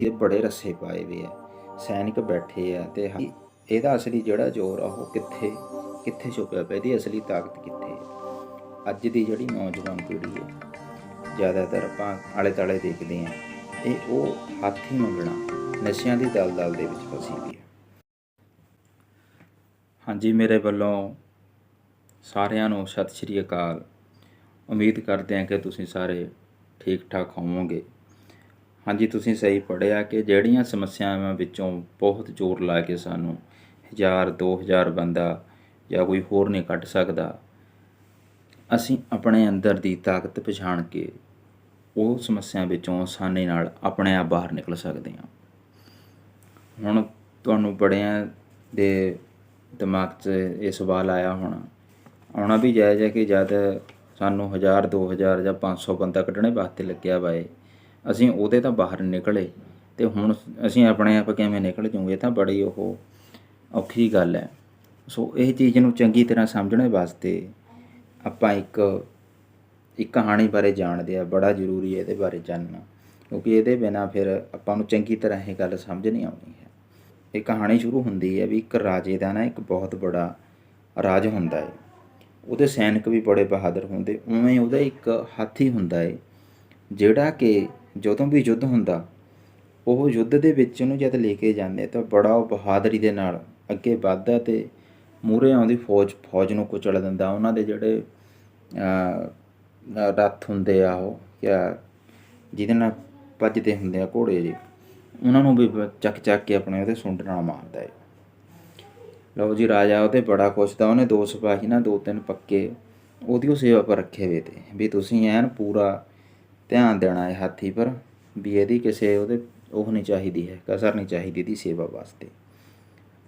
ਇਹ ਬੜੇ ਰੱਸੇ ਪਾਏ ਵੇ ਆ। ਸੈਨਿਕ ਬੈਠੇ ਆ ਤੇ ਹ- ਇਹਦਾ ਅਸਲੀ ਜਿਹੜਾ ਜ਼ੋਰ ਆ ਉਹ ਕਿੱਥੇ ਕਿੱਥੇ ਛੁਪਿਆ ਪਿਆ? ਇਹਦੀ ਅਸਲੀ ਤਾਕਤ ਕਿੱਥੇ ਹੈ ਅੱਜ ਦੀ ਜਿਹੜੀ ਨੌਜਵਾਨ ਪੀੜ੍ਹੀ ਹੈ ਜ਼ਿਆਦਾਤਰ ਆਪਾਂ ਆਲੇ ਤਾਲੇ ਦੇਖਦੇ ਆ, ਇਹ ਉਹ ਹਾਥੀ ਮੰਗਣਾ, ਨਸ਼ਿਆਂ ਦੀ ਦਲਦਲ ਦੇ ਵਿੱਚ ਫਸੀ ਹੋਈ ਹੈ ਹਾਂਜੀ, ਮੇਰੇ ਵੱਲੋਂ ਸਾਰਿਆਂ ਨੂੰ ਸਤਿ ਸ਼੍ਰੀ ਅਕਾਲ। ਉਮੀਦ ਕਰਦੇ ਹਾਂ ਕਿ ਤੁਸੀਂ ਸਾਰੇ ਠੀਕ ਠਾਕ ਹੋਵੋਗੇ। ਹਾਂਜੀ, ਤੁਸੀਂ ਸਹੀ ਪੜਿਆ ਕਿ ਜਿਹੜੀਆਂ ਸਮੱਸਿਆਵਾਂ ਵਿੱਚੋਂ ਬਹੁਤ ਜ਼ੋਰ ਲਾ ਕੇ ਸਾਨੂੰ 1000 2000 ਬੰਦਾ ਜਾਂ ਕੋਈ ਹੋਰ ਨਹੀਂ ਕੱਢ ਸਕਦਾ, ਅਸੀਂ ਆਪਣੇ ਅੰਦਰ ਦੀ ਤਾਕਤ ਪਛਾਣ ਕੇ ਉਹ ਸਮੱਸਿਆ ਵਿੱਚੋਂ ਆਸਾਨੀ ਨਾਲ ਆਪਣੇ ਆਪ ਬਾਹਰ ਨਿਕਲ ਸਕਦੇ ਹਾਂ। ਹੁਣ ਤੁਹਾਨੂੰ ਬੜਿਆਂ ਦੇ ਦਿਮਾਗ 'ਚ ਇਹ ਸਵਾਲ ਆਇਆ ਹੋਣਾ, ਆਉਣਾ ਵੀ ਜਾਇਜ਼ ਹੈ ਕਿ ਜਦ ਸਾਨੂੰ 1000 2000 ਜਾਂ 500 ਬੰਦਾ ਕੱਢਣੇ ਵਾਸਤੇ ਲੱਗਿਆ ਵਾਏ ਅਸੀਂ ਉਹਦੇ ਤਾਂ ਬਾਹਰ ਨਿਕਲੇ ਤੇ ਹੁਣ ਅਸੀਂ ਆਪਣੇ ਆਪ ਕਿਵੇਂ ਨਿਕਲ ਜੂਗੇ ਇਹ ਤਾਂ ਬੜੀ ਉਹ ਔਖੀ ਗੱਲ ਹੈ। ਸੋ ਇਹ ਚੀਜ਼ ਨੂੰ ਚੰਗੀ ਤਰ੍ਹਾਂ ਸਮਝਣ ਵਾਸਤੇ ਆਪਾਂ ਇੱਕ ਇੱਕ ਕਹਾਣੀ ਬਾਰੇ ਜਾਣਦੇ ਆ ਬੜਾ ਜ਼ਰੂਰੀ ਹੈ ਇਹਦੇ ਬਾਰੇ ਜਾਣਨਾ ਕਿਉਂਕਿ ਇਹਦੇ ਬਿਨਾ ਫਿਰ ਆਪਾਂ ਨੂੰ ਚੰਗੀ ਤਰ੍ਹਾਂ ਇਹ ਗੱਲ ਸਮਝ ਨਹੀਂ ਆਉਣੀ ਹੈ। ਇਹ ਕਹਾਣੀ ਸ਼ੁਰੂ ਹੁੰਦੀ ਹੈ ਵੀ ਇੱਕ ਰਾਜੇ ਦਾ ਨਾ ਇੱਕ ਬਹੁਤ ਬੜਾ ਰਾਜ ਹੁੰਦਾ ਹੈ। ਉਹਦੇ ਸੈਨਿਕ ਵੀ ਬੜੇ ਬਹਾਦਰ ਹੁੰਦੇ, ਉਵੇਂ ਉਹਦਾ ਇੱਕ ਹਾਥੀ ਹੁੰਦਾ ਹੈ, ਜਿਹੜਾ ਕਿ ਜਦੋਂ ਵੀ ਯੁੱਧ ਹੁੰਦਾ, ਉਹ ਯੁੱਧ ਦੇ ਵਿੱਚ ਉਹਨੂੰ ਜਦ ਲੈ ਕੇ ਜਾਂਦੇ ਤਾਂ ਬੜਾ ਉਹ ਬਹਾਦਰੀ ਦੇ ਨਾਲ ਅੱਗੇ ਵੱਧਦਾ ਤੇ ਮੂਹਰੇ ਆਉਂਦੀ ਫੌਜ ਫੌਜ ਨੂੰ ਕੁਚਲ ਦਿੰਦਾ। ਉਹਨਾਂ ਦੇ ਜਿਹੜੇ ਰੱਥ ਹੁੰਦੇ ਆ ਉਹ, ਜਾਂ ਜਿਹਦੇ ਨਾਲ ਭੱਜਦੇ ਹੁੰਦੇ ਆ ਘੋੜੇ ਜੀ ਉਹਨਾਂ ਨੂੰ ਵੀ ਚੱਕ ਚੱਕ ਕੇ ਆਪਣੇ ਉਹਦੇ ਸੁੰਡ ਨਾਲ ਮਾਰਦਾ ਹੈ ਲਓ ਜੀ, ਰਾਜਾ ਉਹਦੇ ਬੜਾ ਖੁਸ਼ ਤਾਂ ਉਹਨੇ ਦੋ ਸਿਪਾਹੀ ਨਾ, ਦੋ ਤਿੰਨ ਪੱਕੇ, ਉਹਦੀ ਉਹ ਸੇਵਾ ਪਰ ਰੱਖੇ ਹੋਏ ਤੇ, ਵੀ ਤੁਸੀਂ ਐਨ ਪੂਰਾ ਧਿਆਨ ਦੇਣਾ ਹੈ ਹਾਥੀ ਪਰ ਵੀ ਇਹਦੀ ਕਿਸੇ ਉਹਦੇ, ਉਹ ਨਹੀਂ ਚਾਹੀਦੀ ਹੈ, ਕਸਰ ਨਹੀਂ ਚਾਹੀਦੀ ਇਹਦੀ ਸੇਵਾ ਵਾਸਤੇ।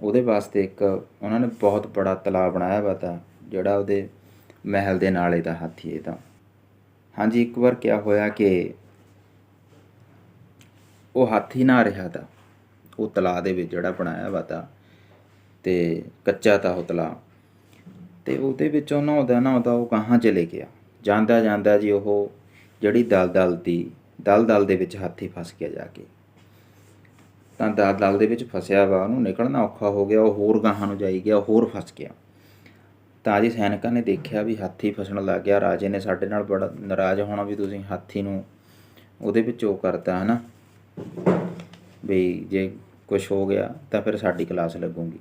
ਉਹਦੇ ਵਾਸਤੇ ਇੱਕ ਉਹਨਾਂ ਨੇ ਬਹੁਤ ਬੜਾ ਤਲਾਬ ਬਣਾਇਆ ਵਾ ਤਾਂ, ਜਿਹੜਾ ਉਹਦੇ ਮਹਿਲ ਦੇ ਨਾਲ ਇਹਦਾ ਹਾਥੀ ਇਹਦਾ ਹਾਂਜੀ, ਇੱਕ ਵਾਰ ਕਿਆ ਹੋਇਆ ਕਿ ਉਹ ਹਾਥੀ ਨਾ ਰਿਹਾ ਤਾ, ਉਹ ਤਲਾਬ ਦੇ ਵਿੱਚ ਜਿਹੜਾ ਬਣਾਇਆ ਵਾ ਤਾ, ਤੇ ਕੱਚਾ ਤਾ ਉਹ ਤਲਾਬ। ਤੇ ਉਹਦੇ ਵਿੱਚੋਂ ਨਹਾਉਂਦਾ ਨਹਾਉਂਦਾ ਉਹ ਕਹਾਂ ਚਲੇ ਗਿਆ। ਜਾਂਦਾ ਜਾਂਦਾ ਜੀ ਉਹ ਜਿਹੜੀ ਦਲਦਲ ਦੀ, ਦਲਦਲ ਦੇ ਵਿੱਚ ਹਾਥੀ ਫਸ ਗਿਆ ਜਾ ਕੇ। ਤਾਂ ਦਲਦਲ ਦੇ ਵਿੱਚ ਫਸਿਆ ਵਾ, ਉਹਨੂੰ ਨਿਕਲਣਾ ਔਖਾ ਹੋ ਗਿਆ, ਉਹ ਹੋਰ ਗਾਹਾਂ ਨੂੰ ਜਾਈ ਗਿਆ, ਉਹ ਹੋਰ ਫਸ ਗਿਆ। ਤਾਂ ਜੀ ਸੈਨਿਕਾਂ ਨੇ ਦੇਖਿਆ ਵੀ ਹਾਥੀ ਫਸਣ ਲੱਗ ਗਿਆ, ਰਾਜੇ ਨੇ ਸਾਡੇ ਨਾਲ ਬੜਾ ਨਾਰਾਜ਼ ਹੋਣਾ ਵੀ ਤੁਸੀਂ ਹਾਥੀ ਨੂੰ ਉਹਦੇ ਵਿੱਚ ਉਹ ਕਰਤਾ, ਹਨਾ? ਵੀ ਜੇ ਕੁਝ ਹੋ ਗਿਆ ਤਾਂ ਫਿਰ ਸਾਡੀ ਕਲਾਸ ਲੱਗੂਗੀ।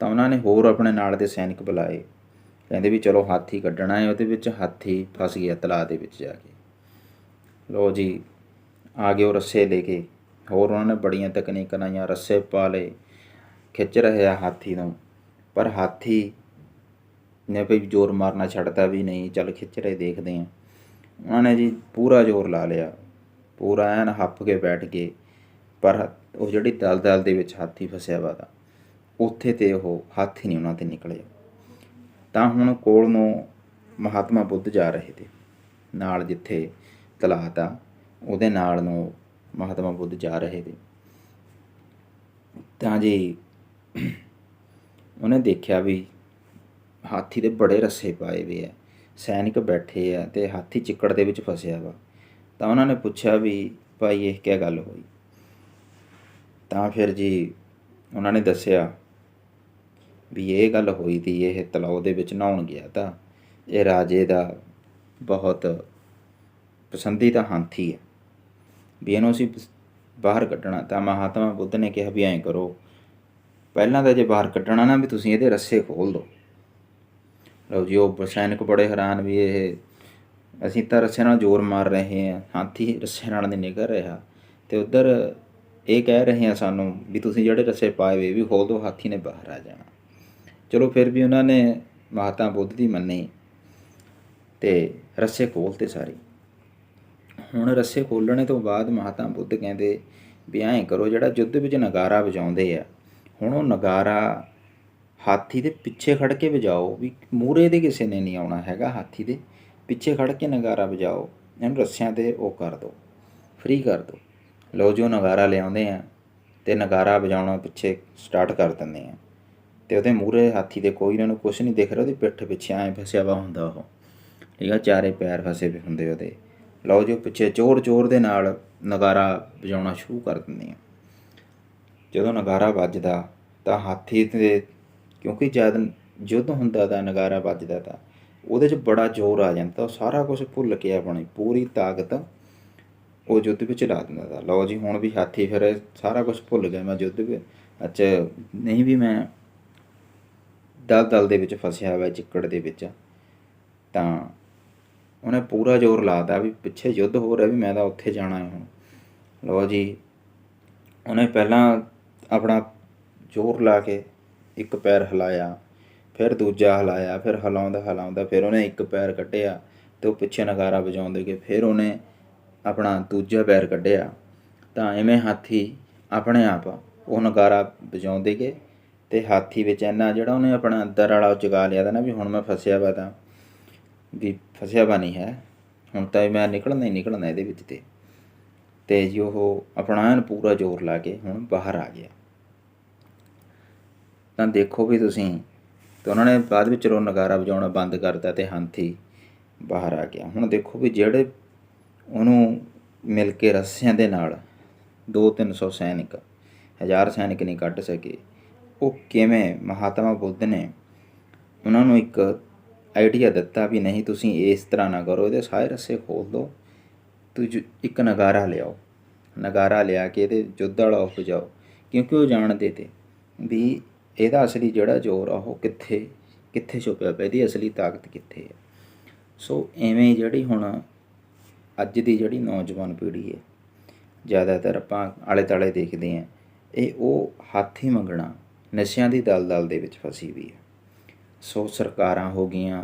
ਤਾਂ ਉਹਨਾਂ ਨੇ ਹੋਰ ਆਪਣੇ ਨਾਲ ਦੇ ਸੈਨਿਕ ਬੁਲਾਏ। ਕਹਿੰਦੇ ਵੀ ਚਲੋ ਹਾਥੀ ਕੱਢਣਾ ਹੈ ਉਹਦੇ ਵਿੱਚ, ਹਾਥੀ ਫਸ ਗਿਆ ਤਲਾਅ ਦੇ ਵਿੱਚ ਜਾ ਕੇ। ਲੋ ਜੀ, ਆ ਗਏ ਉਹ ਰੱਸੇ ਲੈ ਕੇ। ਹੋਰ ਉਹਨਾਂ ਨੇ ਬੜੀਆਂ ਤਕਨੀਕਾਂ ਲਾਈਆਂ, ਰੱਸੇ ਪਾ ਲਏ, ਖਿੱਚ ਰਹੇ ਆ ਹਾਥੀ ਨੂੰ। ਪਰ ਹਾਥੀ ਨੇ ਵੀ ਜ਼ੋਰ ਮਾਰਨਾ ਛੱਡਦਾ ਵੀ ਨਹੀਂ, ਚੱਲ ਖਿੱਚ ਰਹੇ, ਦੇਖਦੇ ਆ ਉਹਨਾਂ ਨੇ ਜੀ ਪੂਰਾ ਜ਼ੋਰ ਲਾ ਲਿਆ। ਪੂਰਾ ਐਨ ਹੱਪ ਕੇ ਬੈਠ ਗਏ। ਪਰ ਉਹ ਜਿਹੜੀ ਦਲਦਲ ਦੇ ਵਿੱਚ ਹਾਥੀ ਫਸਿਆ ਵਾ ਤਾ, ਉੱਥੇ ਤੇ ਉਹ ਹਾਥੀ ਨਹੀਂ ਉਹਨਾਂ ਤੇ ਨਿਕਲਿਆ। ਤਾਂ ਹੁਣ ਕੋਲ ਨੂੰ ਮਹਾਤਮਾ ਬੁੱਧ ਜਾ ਰਹੇ ਤੇ। ਨਾਲ ਜਿੱਥੇ ਤਲਾਤ ਆ, ਉਹਦੇ ਨਾਲ ਨੂੰ ਮਹਾਤਮਾ ਬੁੱਧ ਜਾ ਰਹੇ ਤੇ। ਤਾਂ ਜੀ ਉਹਨੇ ਦੇਖਿਆ ਵੀ ਹਾਥੀ ਦੇ ਬੜੇ ਰੱਸੇ ਪਾਏ ਵੇ ਆ, ਸੈਨਿਕ ਬੈਠੇ ਆ ਤੇ ਹਾਥੀ ਚਿੱਕੜ ਦੇ ਵਿੱਚ ਫਸਿਆ ਵਾ, ਤਾਂ ਉਹਨਾਂ ਨੇ ਪੁੱਛਿਆ ਵੀ ਭਾਈ ਇਹ ਕੀ ਗੱਲ ਹੋਈ? ਤਾਂ ਫਿਰ ਜੀ ਉਹਨਾਂ ਨੇ ਦੱਸਿਆ ਵੀ ਇਹ ਗੱਲ ਹੋਈ ਤੀ ਇਹ ਤਲਾਅ ਦੇ ਵਿੱਚ ਨਹਾਉਣ ਗਿਆ ਤਾਂ, ਇਹ ਰਾਜੇ ਦਾ ਬਹੁਤ ਪਸੰਦੀਦਾ ਹਾਥੀ ਹੈ ਵੀ ਇਹਨੂੰ ਅਸੀਂ ਬਾਹਰ ਕੱਢਣਾ, ਤਾਂ ਮਹਾਤਮਾ ਬੁੱਧ ਨੇ ਕਿਹਾ ਵੀ ਐਂ ਕਰੋ, ਪਹਿਲਾਂ ਤਾਂ ਜੇ ਬਾਹਰ ਕੱਢਣਾ ਨਾ ਵੀ ਤੁਸੀਂ ਇਹਦੇ ਰੱਸੇ ਖੋਲ ਦਿਓ ਲਓ ਜੀ, ਉਹ ਸੈਨਿਕ ਬੜੇ ਹੈਰਾਨ ਵੀ ਇਹ, ਅਸੀਂ ਤਾਂ ਰੱਸੇ ਨਾਲ ਜ਼ੋਰ ਮਾਰ ਰਹੇ ਹਾਂ, ਹਾਥੀ ਰੱਸੇ ਨਾਲ ਨਹੀਂ ਨਿਕਲ ਰਿਹਾ। ਤੇ ਉਧਰ ਇਹ ਕਹਿ ਰਹੇ ਆ ਸਾਨੂੰ ਵੀ ਤੁਸੀਂ ਜਿਹੜੇ ਰੱਸੇ ਪਾਏ ਵੇ ਵੀ ਖੋਲ ਦਿਓ ਹਾਥੀ ਨੇ ਬਾਹਰ ਆ ਜਾਣਾ। ਚਲੋ ਫਿਰ ਵੀ ਉਹਨਾਂ ਨੇ ਮਹਾਤਮਾ ਬੁੱਧ ਦੀ ਮੰਨੀ ਤੇ ਰੱਸੇ ਖੋਲਤੇ ਸਾਰੇ। ਹੁਣ ਰੱਸੇ ਖੋਲਣੇ ਤੋਂ ਬਾਅਦ ਮਹਾਤਮਾ ਬੁੱਧ ਕਹਿੰਦੇ ਵੀ ਐਂ ਕਰੋ, ਜਿਹੜਾ ਯੁੱਧ ਵਿੱਚ ਨਗਾਰਾ ਵਜਾਉਂਦੇ ਆ, ਹੁਣ ਉਹ ਨਗਾਰਾ ਹਾਥੀ ਦੇ ਪਿੱਛੇ ਖੜ ਕੇ ਵਜਾਓ ਵੀ ਮੂਰੇ ਦੇ ਕਿਸੇ ਨੇ ਨਹੀਂ ਆਉਣਾ ਹੈਗਾ, ਹਾਥੀ ਦੇ ਪਿੱਛੇ ਖੜ ਕੇ ਨਗਾਰਾ ਵਜਾਓ, ਇਹਨੂੰ ਰੱਸਿਆਂ ਤੇ ਉਹ ਕਰ ਦਿਓ ਫ੍ਰੀ ਕਰ ਦਿਓ ਲਓ ਜੋ ਨਗਾਰਾ ਲਿਆਉਂਦੇ ਆ ਤੇ ਨਗਾਰਾ ਵਜਾਉਣਾ ਪਿੱਛੇ ਸਟਾਰਟ ਕਰ ਦਿੰਦੇ ਆ। ਤੇ ਉਹਦੇ ਮੂਹਰੇ ਹਾਥੀ ਦੇ ਕੋਈ ਇਹਨਾਂ ਨੂੰ ਕੁਝ ਨਹੀਂ ਦਿਖ ਰਿਹਾ, ਉਹਦੀ ਪਿੱਠ ਪਿੱਛੇ ਐਂ ਫਸਿਆ ਵਾ ਹੁੰਦਾ ਉਹ। ਠੀਕ ਆ, ਚਾਰੇ ਪੈਰ ਫਸੇ ਵੀ ਹੁੰਦੇ ਉਹਦੇ। ਲਓ ਜੀ, ਉਹ ਪਿੱਛੇ ਜ਼ੋਰ-ਜ਼ੋਰ ਦੇ ਨਾਲ ਨਗਾਰਾ ਵਜਾਉਣਾ ਸ਼ੁਰੂ ਕਰ ਦਿੰਦੀਆਂ ਜਦੋਂ ਨਗਾਰਾ ਵੱਜਦਾ, ਤਾਂ ਹਾਥੀ ਤੇ, ਕਿਉਂਕਿ ਜਦ ਯੁੱਧ ਹੁੰਦਾ ਤਾਂ ਨਗਾਰਾ ਵੱਜਦਾ ਤਾਂ, ਉਹਦੇ 'ਚ ਬੜਾ ਜ਼ੋਰ ਆ ਜਾਂਦਾ, ਉਹ ਸਾਰਾ ਕੁਝ ਭੁੱਲ ਕੇ ਆਪਣੀ ਪੂਰੀ ਤਾਕਤ ਉਹ ਯੁੱਧ ਵਿੱਚ ਲਾ ਦਿੰਦਾ ਤਾ। ਲਓ ਜੀ, ਹੁਣ ਵੀ ਹਾਥੀ ਫਿਰ ਸਾਰਾ ਕੁਝ ਭੁੱਲ ਗਿਆ, ਮੈਂ ਯੁੱਧ ਵਿੱਚ, ਅੱਛਾ, ਨਹੀਂ ਵੀ ਮੈਂ ਦਲ ਦਲ ਦੇ ਵਿੱਚ ਫਸਿਆ ਹੋਇਆ ਚਿੱਕੜ ਦੇ ਵਿੱਚ, ਤਾਂ ਉਹਨੇ ਪੂਰਾ ਜ਼ੋਰ ਲਾਤਾ ਵੀ ਪਿੱਛੇ ਯੁੱਧ ਹੋ ਰਿਹਾ ਵੀ ਮੈਂ ਤਾਂ ਉੱਥੇ ਜਾਣਾ ਹੈ ਹੁਣ। ਲਓ ਜੀ, ਉਹਨੇ ਪਹਿਲਾਂ ਆਪਣਾ ਜ਼ੋਰ ਲਾ ਕੇ ਇੱਕ ਪੈਰ ਹਿਲਾਇਆ, ਫਿਰ ਦੂਜਾ ਹਿਲਾਇਆ, ਫਿਰ ਹਿਲਾਉਂਦਾ ਹਿਲਾਉਂਦਾ ਫਿਰ ਉਹਨੇ ਇੱਕ ਪੈਰ ਕੱਢਿਆ ਤੇ ਉਹ ਪਿੱਛੇ ਨਗਾਰਾ ਵਜਾਉਂਦੇ ਗਏ, ਫਿਰ ਉਹਨੇ ਆਪਣਾ ਦੂਜਾ ਪੈਰ ਕੱਢਿਆ। ਤਾਂ ਐਵੇਂ ਹਾਥੀ ਆਪਣੇ ਆਪ ਉਹ ਨਗਾਰਾ ਵਜਾਉਂਦੇ ਗਏ ਤੇ ਹਾਥੀ ਵਿੱਚ ਇੰਨਾ ਜਿਹੜਾ ਉਹਨੇ ਆਪਣਾ ਅੰਦਰ ਵਾਲਾ ਉਹ ਜਗਾ ਲਿਆ ਤਾਂ ਨਾ ਵੀ ਹੁਣ ਮੈਂ ਫਸਿਆ ਵਾ ਤਾਂ ਵੀ ਫਸਿਆ ਵਾ ਨਹੀਂ ਹੈ। ਹੁਣ ਤਾਂ ਮੈਂ ਨਿਕਲਣਾ ਹੀ ਨਿਕਲਣਾ ਇਹਦੇ ਵਿੱਚ ਤੇ। ਤੇ ਜੀ ਉਹ ਆਪਣਾ ਐਨ ਪੂਰਾ ਜ਼ੋਰ ਲਾ ਕੇ ਹੁਣ ਬਾਹਰ ਆ ਗਿਆ। ਤਾਂ ਦੇਖੋ ਵੀ ਤੁਸੀਂ ਤੇ ਉਹਨਾਂ ਨੇ ਬਾਅਦ ਵਿੱਚ ਰੋ ਨਗਾਰਾ ਵਜਾਉਣਾ ਬੰਦ ਕਰਤਾ ਤੇ ਹਾਥੀ ਬਾਹਰ ਆ ਗਿਆ। ਹੁਣ ਦੇਖੋ ਵੀ ਜਿਹੜੇ ਉਹਨੂੰ ਮਿਲ ਕੇ ਰੱਸਿਆਂ ਦੇ ਨਾਲ 2-300 ਸੈਨਿਕ, ਹਜ਼ਾਰ ਸੈਨਿਕ ਨਹੀਂ ਕੱਢ ਸਕੇ। ਉਹ ਕਿਵੇਂ ਮਹਾਤਮਾ ਬੁੱਧ ਨੇ ਉਹਨਾਂ ਨੂੰ ਇੱਕ ਆਈਡੀਆ ਦਿੱਤਾ ਵੀ ਨਹੀਂ ਤੁਸੀਂ ਇਸ ਤਰ੍ਹਾਂ ਨਾ ਕਰੋ, ਇਹਦੇ ਸਾਰੇ ਰੱਸੇ ਖੋਲ ਦਿਓ ਤੁਸੀਂ ਇੱਕ ਨਗਾਰਾ ਲਿਆਓ। ਨਗਾਰਾ ਲਿਆ ਕੇ ਇਹਦੇ ਯੁੱਧ ਵਾਲਾ ਉਹ ਜਾਓ, ਕਿਉਂਕਿ ਉਹ ਜਾਣਦੇ ਤੇ ਵੀ ਇਹਦਾ ਅਸਲੀ ਜਿਹੜਾ ਜ਼ੋਰ ਆ ਉਹ ਕਿੱਥੇ ਕਿੱਥੇ ਛੁਪਿਆ ਪਿਆ, ਇਹਦੀ ਅਸਲੀ ਤਾਕਤ ਕਿੱਥੇ ਹੈ ਸੋ ਐਵੇਂ ਜਿਹੜੀ ਹੁਣ ਅੱਜ ਦੀ ਜਿਹੜੀ ਨੌਜਵਾਨ ਪੀੜ੍ਹੀ ਹੈ, ਜ਼ਿਆਦਾਤਰ ਆਪਾਂ ਆਲੇ ਤਾਲੇ ਦੇਖਦੇ ਹਾਂ, ਇਹ ਉਹ ਹਾਥੀ ਮੰਗਣਾ ਨਸ਼ਿਆਂ ਦੀ ਦਲਦਲ ਦੇ ਵਿੱਚ ਫਸੀ ਵੀ ਹੈ। ਸੋ ਸਰਕਾਰਾਂ ਹੋ ਗਈਆਂ,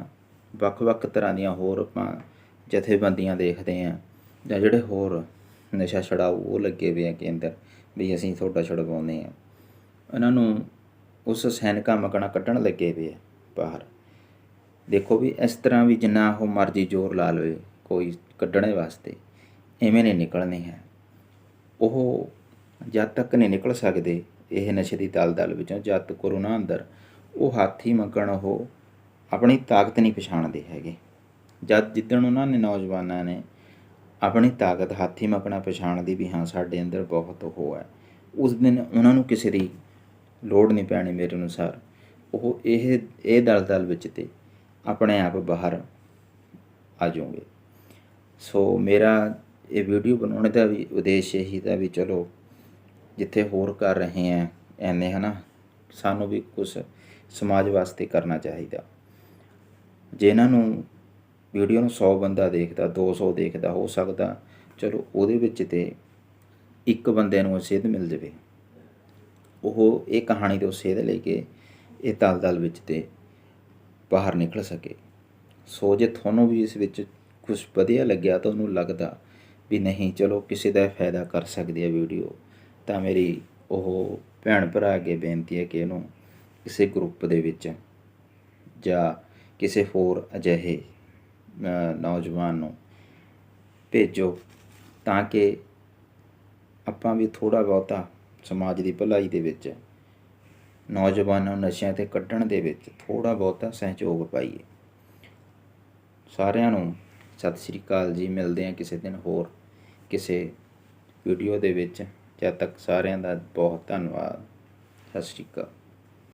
ਵੱਖ-ਵੱਖ ਤਰ੍ਹਾਂ ਦੀਆਂ ਹੋਰ ਆਪਾਂ ਜਥੇਬੰਦੀਆਂ ਦੇਖਦੇ ਹਾਂ ਜਾਂ ਜਿਹੜੇ ਹੋਰ ਨਸ਼ਾ ਛਡਾਊ ਉਹ ਲੱਗੇ ਹੋਏ ਆ ਕੇਂਦਰ ਵੀ ਅਸੀਂ ਤੁਹਾਡਾ ਛਡਵਾਉਂਦੇ ਆ ਇਹਨਾਂ ਨੂੰ ਉਸ ਸੈਨਿਕਾਂ ਮਕਣਾ ਕੱਢਣ ਲੱਗੇ ਹੋਏ ਆ ਬਾਹਰ। ਦੇਖੋ ਵੀ ਇਸ ਤਰ੍ਹਾਂ ਵੀ ਜਿੰਨਾ ਉਹ ਮਰਜ਼ੀ ਜ਼ੋਰ ਲਾ ਲਵੇ ਕੋਈ ਕੱਢਣੇ ਵਾਸਤੇ, ਐਵੇਂ ਨਹੀਂ ਨਿਕਲਣੀ ਹੈ। ਉਹ ਜਦ ਤੱਕ ਨਹੀਂ ਨਿਕਲ ਸਕਦੇ ਇਹ ਨਸ਼ੇ ਦੀ ਦਲਦਲ ਵਿੱਚੋਂ ਜਦ ਤੱਕ ਉਹਨਾਂ ਅੰਦਰ ਉਹ ਹਾਥੀ ਮੰਗਣ ਉਹ ਆਪਣੀ ਤਾਕਤ ਨਹੀਂ ਪਛਾਣਦੇ ਹੈਗੇ। ਜਦ ਜਿੱਦਣ ਉਹਨਾਂ ਨੇ ਨੌਜਵਾਨਾਂ ਨੇ ਆਪਣੀ ਤਾਕਤ ਹਾਥੀ ਮਕਣਾ ਪਛਾਣਦੀ ਵੀ ਹਾਂ, ਸਾਡੇ ਅੰਦਰ ਬਹੁਤ ਉਹ ਹੈ। ਉਸ ਦਿਨ ਉਹਨਾਂ ਨੂੰ ਕਿਸੇ ਦੀ ਲੋੜ ਨਹੀਂ ਪੈਣੀ ਮੇਰੇ ਅਨੁਸਾਰ। ਉਹ ਇਹ ਇਹ ਦਲਦਲ ਵਿੱਚ ਤੇ ਆਪਣੇ ਆਪ ਬਾਹਰ ਆ ਜਾਓਗੇ। ਸੋ ਮੇਰਾ ਇਹ ਵੀਡੀਓ ਬਣਾਉਣ ਦਾ ਵੀ ਉਦੇਸ਼ ਇਹੀ ਦਾ ਵੀ ਚਲੋ ਜਿੱਥੇ ਹੋਰ ਕਰ ਰਹੇ ਆ ਐਨੇ ਹਨਾ, ਸਾਨੂੰ ਵੀ ਕੁਝ ਸਮਾਜ ਵਾਸਤੇ ਕਰਨਾ ਚਾਹੀਦਾ। ਜੇ ਇਹਨਾਂ ਨੂੰ ਵੀਡੀਓ ਨੂੰ 100 ਬੰਦਾ ਦੇਖਦਾ 200 ਦੇਖਦਾ, ਹੋ ਸਕਦਾ ਚਲੋ ਉਹਦੇ ਵਿੱਚ ਤੇ ਇੱਕ ਬੰਦੇ ਨੂੰ ਸੇਧ ਮਿਲ ਜਾਵੇ। ਉਹ ਇਹ ਕਹਾਣੀ ਤੋਂ ਸੇਧ ਲੈ ਕੇ ਇਹ ਦਲਦਲ ਵਿੱਚ ਤੇ ਬਾਹਰ ਨਿਕਲ ਸਕੇ। ਸੋ ਜੇ ਤੁਹਾਨੂੰ ਵੀ ਇਸ ਵਿੱਚ ਕੁਝ ਵਧੀਆ ਲੱਗਿਆ ਤਾਂ ਉਹਨੂੰ ਲੱਗਦਾ ਵੀ ਨਹੀਂ, ਚਲੋ ਕਿਸੇ ਦਾ ਫਾਇਦਾ ਕਰ ਸਕਦੀ ਹੈ ਵੀਡੀਓ। ਤਾਂ ਮੇਰੀ ਉਹ ਭੈਣ ਭਰਾ ਅੱਗੇ ਬੇਨਤੀ ਹੈ ਕਿ ਇਹਨੂੰ ਕਿਸੇ ਗਰੁੱਪ ਦੇ ਵਿੱਚ ਜਾਂ ਕਿਸੇ ਹੋਰ ਅਜਿਹੇ ਨੌਜਵਾਨ ਨੂੰ ਭੇਜੋ ਤਾਂ ਕਿ ਆਪਾਂ ਵੀ ਥੋੜਾ ਬਹੁਤਾ ਸਮਾਜ ਦੀ ਭਲਾਈ ਦੇ ਵਿੱਚ, ਨੌਜਵਾਨਾਂ ਨੂੰ ਨਸ਼ਿਆਂ ਤੇ ਕੱਢਣ ਦੇ ਵਿੱਚ ਥੋੜਾ ਬਹੁਤਾ ਸਹਿਯੋਗ ਪਾਈਏ। ਸਾਰਿਆਂ ਨੂੰ ਸਤਿ ਸ੍ਰੀ ਅਕਾਲ ਜੀ, ਮਿਲਦੇ ਹਾਂ ਕਿਸੇ ਦਿਨ ਹੋਰ ਕਿਸੇ ਵੀਡੀਓ ਦੇ ਵਿੱਚ। ਜਦ ਤੱਕ ਸਾਰਿਆਂ ਦਾ ਬਹੁਤ ਧੰਨਵਾਦ। ਸਤਿ ਸ੍ਰੀ ਅਕਾਲ।